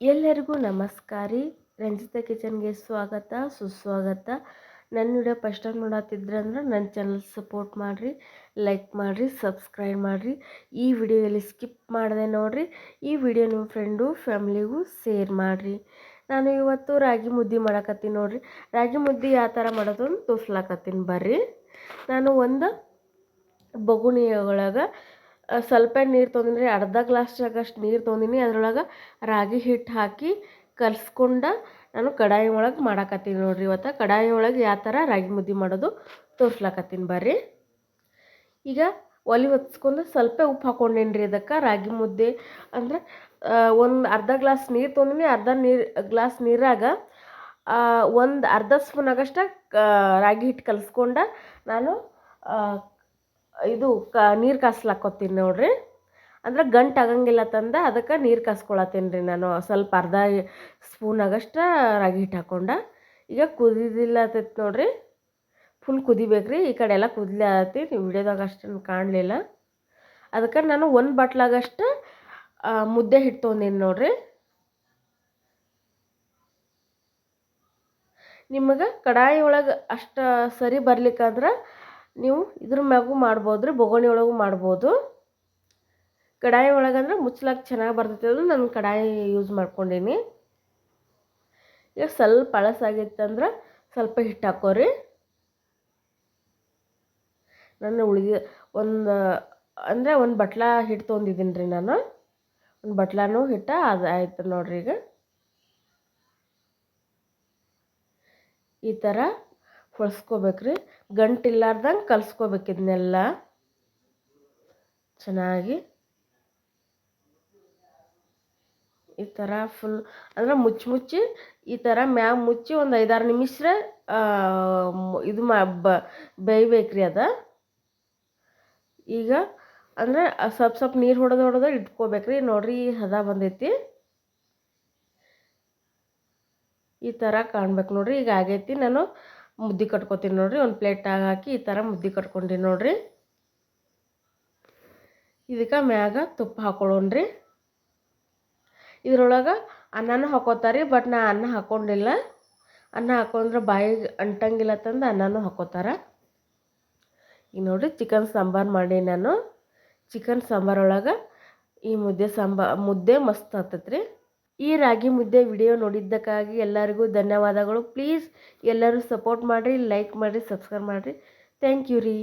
ಎಲ್ಲರಿಗೂ ನಮಸ್ಕಾರ ರಂಜಿತಾ ಕಿಚನ್ಗೆ ಸ್ವಾಗತ, ಸುಸ್ವಾಗತ. ನನ್ನ ವಿಡಿಯೋ ಫಸ್ಟ್ ಟೈಮ್ ನೋಡತ್ತಿದ್ರಂದ್ರೆ ನನ್ನ ಚಾನಲ್ ಸಪೋರ್ಟ್ ಮಾಡಿರಿ, ಲೈಕ್ ಮಾಡಿರಿ, ಸಬ್ಸ್ಕ್ರೈಬ್ ಮಾಡಿರಿ. ಈ ವಿಡಿಯೋದಲ್ಲಿ ಸ್ಕಿಪ್ ಮಾಡಿದೆ ನೋಡಿರಿ, ಈ ವಿಡಿಯೋ ನಿಮ್ಮ ಫ್ರೆಂಡು, ಫ್ಯಾಮ್ಲಿಗೂ ಶೇರ್ ಮಾಡಿರಿ. ನಾನು ಇವತ್ತು ರಾಗಿ ಮುದ್ದೆ ಮಾಡಕತ್ತೀನಿ ನೋಡಿರಿ. ರಾಗಿ ಮುದ್ದೆ ಯಾವ ಥರ ಮಾಡೋದು ಅಂತ ತೋರ್ಸ್ಲಾಕತ್ತೀನಿ ಬರ್ರಿ. ನಾನು ಒಂದು ಬಗುಣಿ ಒಳಗೆ ಸ್ವಲ್ಪ ನೀರು ತೊಗೊಂಡಿನಿ ಅರ್ಧ ಗ್ಲಾಸ್ ಆಗಷ್ಟು ನೀರು ತೊಗೊಂಡಿನಿ ಅದ್ರೊಳಗೆ ರಾಗಿ ಹಿಟ್ಟು ಹಾಕಿ ಕಲ್ಸ್ಕೊಂಡು ನಾನು ಕಡಾಯಿ ಒಳಗೆ ಮಾಡಾಕತ್ತೀನಿ ನೋಡ್ರಿ ಇವತ್ತು. ಕಡಾಯಿ ಒಳಗೆ ಯಾವ ಥರ ರಾಗಿ ಮುದ್ದೆ ಮಾಡೋದು ತೋರ್ಸ್ಲಾಕತ್ತೀನಿ ಬರ್ರಿ. ಈಗ ಒಲೆ ಹೊತ್ಸ್ಕೊಂಡು ಸ್ವಲ್ಪ ಉಪ್ಪು ಹಾಕ್ಕೊಂಡೇನಿ ರೀ ಅದಕ್ಕೆ ರಾಗಿ ಮುದ್ದೆ ಅಂದ್ರೆ ಒಂದು ಅರ್ಧ ಗ್ಲಾಸ್ ನೀರು ತೊಗೊಂಡಿನಿ ಅರ್ಧ ನೀರು, ಗ್ಲಾಸ್ ನೀರಾಗ ಒಂದು ಅರ್ಧ ಸ್ಪೂನ್ ಆಗಷ್ಟ ರಾಗಿ ಹಿಟ್ಟು ಕಲಿಸ್ಕೊಂಡ ನಾನು ಇದು ಕ, ನೀರು ಕಾಸ್ಲಾಕೋತೀನಿ ನೋಡ್ರಿ. ಅಂದ್ರೆ ಗಂಟು ಆಗಂಗಿಲ್ಲ ತಂದು ಅದಕ್ಕೆ ನೀರು ಕಾಸ್ಕೊಳತ್ತೀನಿ ರೀ ನಾನು. ಸ್ವಲ್ಪ ಅರ್ಧ ಸ್ಪೂನ್ ಆಗಷ್ಟು ರಾಗಿ ಹಿಟ್ಟು ಹಾಕ್ಕೊಂಡ ಈಗ ಕುದಿದಿಲ್ಲತೈತಿ ನೋಡ್ರಿ. ಫುಲ್ ಕುದಿಬೇಕು ರೀ ಈ ಕಡೆ ಎಲ್ಲ ಕುದಿಲತ್ತಿ ನೀವು ವಿಡಿಯೋದಾಗ ಅಷ್ಟನ್ನು ಕಾಣಲಿಲ್ಲ. ಅದಕ್ಕೆ ನಾನು ಒಂದು ಬಟ್ಲಾಗಷ್ಟು ಮುದ್ದೆ ಹಿಟ್ಟು ತೊಂದೀನಿ ನೋಡ್ರಿ. ನಿಮಗೆ ಕಡಾಯಿ ಒಳಗೆ ಅಷ್ಟು ಸರಿ ಬರ್ಲಿಕ್ಕಂದ್ರೆ ನೀವು ಇದ್ರ ಮ್ಯಾಗೂ ಮಾಡ್ಬೋದು ರೀ, ಬೊಗಣಿ ಒಳಗೂ ಮಾಡ್ಬೋದು. ಕಡಾಯಿ ಒಳಗಂದ್ರೆ ಮುಚ್ಚಲಾಕ ಚೆನ್ನಾಗಿ ಬರ್ತೈತೆ ಅಂದ್ರೆ ನಾನು ಕಡಾಯಿ ಯೂಸ್ ಮಾಡ್ಕೊಂಡೀನಿ. ಈಗ ಸ್ವಲ್ಪ ಅಳಸಾಗಿತ್ತಂದ್ರೆ ಸ್ವಲ್ಪ ಹಿಟ್ಟು ಹಾಕೋರಿ. ನಾನು ಉಳಿದ ಒಂದು, ಅಂದರೆ ಒಂದು ಬಟ್ಲ ಹಿಟ್ಟು ತೊಗೊಂಡಿದ್ದೀನಿ ರೀ ನಾನು. ಒಂದು ಬಟ್ಲಾನು ಹಿಟ್ಟು ಅದು ಆಯ್ತು ನೋಡ್ರಿ ಈಗ. ಈ ಥರ ಹೊಳ್ಸ್ಕೋಬೇಕ್ರಿ ಗಂಟಿಲ್ಲಾರ್ದಂಗೆ ಕಲ್ಸ್ಕೋಬೇಕು ಇದನ್ನೆಲ್ಲ ಚೆನ್ನಾಗಿ. ಈ ಥರ ಫುಲ್ ಅಂದ್ರೆ ಮುಚ್ಚಿ ಮುಚ್ಚಿ ಈ ಥರ ಮ್ಯಾಗ ಮುಚ್ಚಿ ಒಂದು ಐದಾರು ನಿಮಿಷ ಇದು ಮಾ ಬೇಯ್ಬೇಕ್ರಿ ಅದು. ಈಗ ಅಂದರೆ ಸ್ವಲ್ಪ ಸ್ವಲ್ಪ ನೀರು ಹೊಡೆದು ಹೊಡೆದು ಇಟ್ಕೋಬೇಕ್ರಿ. ನೋಡ್ರಿ ಹದ ಬಂದೈತಿ. ಈ ಥರ ಕಾಣ್ಬೇಕು ನೋಡ್ರಿ. ಈಗ ಆಗೈತಿ. ನಾನು ಮುದ್ದೆ ಕಟ್ಕೊತೀನಿ ನೋಡಿರಿ. ಒಂದು ಪ್ಲೇಟಾಗ ಹಾಕಿ ಈ ಥರ ಮುದ್ದೆ ಕಟ್ಕೊಂಡಿ ನೋಡಿರಿ. ಇದಕ್ಕೆ ಮ್ಯಾಗ ತುಪ್ಪ ಹಾಕೊಳ್ಳೋಣ್ರಿ. ಇದ್ರೊಳಗೆ ಅನ್ನನೂ ಹಾಕೋತಾರೆ ಬಟ್ ನಾ ಅನ್ನ ಹಾಕ್ಕೊಂಡಿಲ್ಲ ಅನ್ನ ಹಾಕೊಂಡ್ರೆ ಬಾಯಿಗೆ ಅಂಟಂಗಿಲ್ಲ ತಂದು ಅನ್ನನೂ ಹಾಕೋತಾರೆ. ಈಗ ನೋಡಿರಿ ಚಿಕನ್ ಸಾಂಬಾರು ಮಾಡಿ ನಾನು. ಚಿಕನ್ ಸಾಂಬಾರೊಳಗೆ ಈ ಮುದ್ದೆ ಸಾಂಬಾರ್, ಮುದ್ದೆ ಮಸ್ತ್ ಆಗ್ತೈತ್ರಿ. ಈ ರಾಗಿ ಮುದ್ದೆ ವಿಡಿಯೋ ನೋಡಿದ್ದಕ್ಕಾಗಿ ಎಲ್ಲರಿಗೂ ಧನ್ಯವಾದಗಳು. ಪ್ಲೀಸ್ ಎಲ್ಲರೂ ಸಪೋರ್ಟ್ ಮಾಡಿರಿ ಲೈಕ್ ಮಾಡಿರಿ ಸಬ್ಸ್ಕ್ರೈಬ್ ಮಾಡಿರಿ. ಥ್ಯಾಂಕ್ ಯು ರೀ.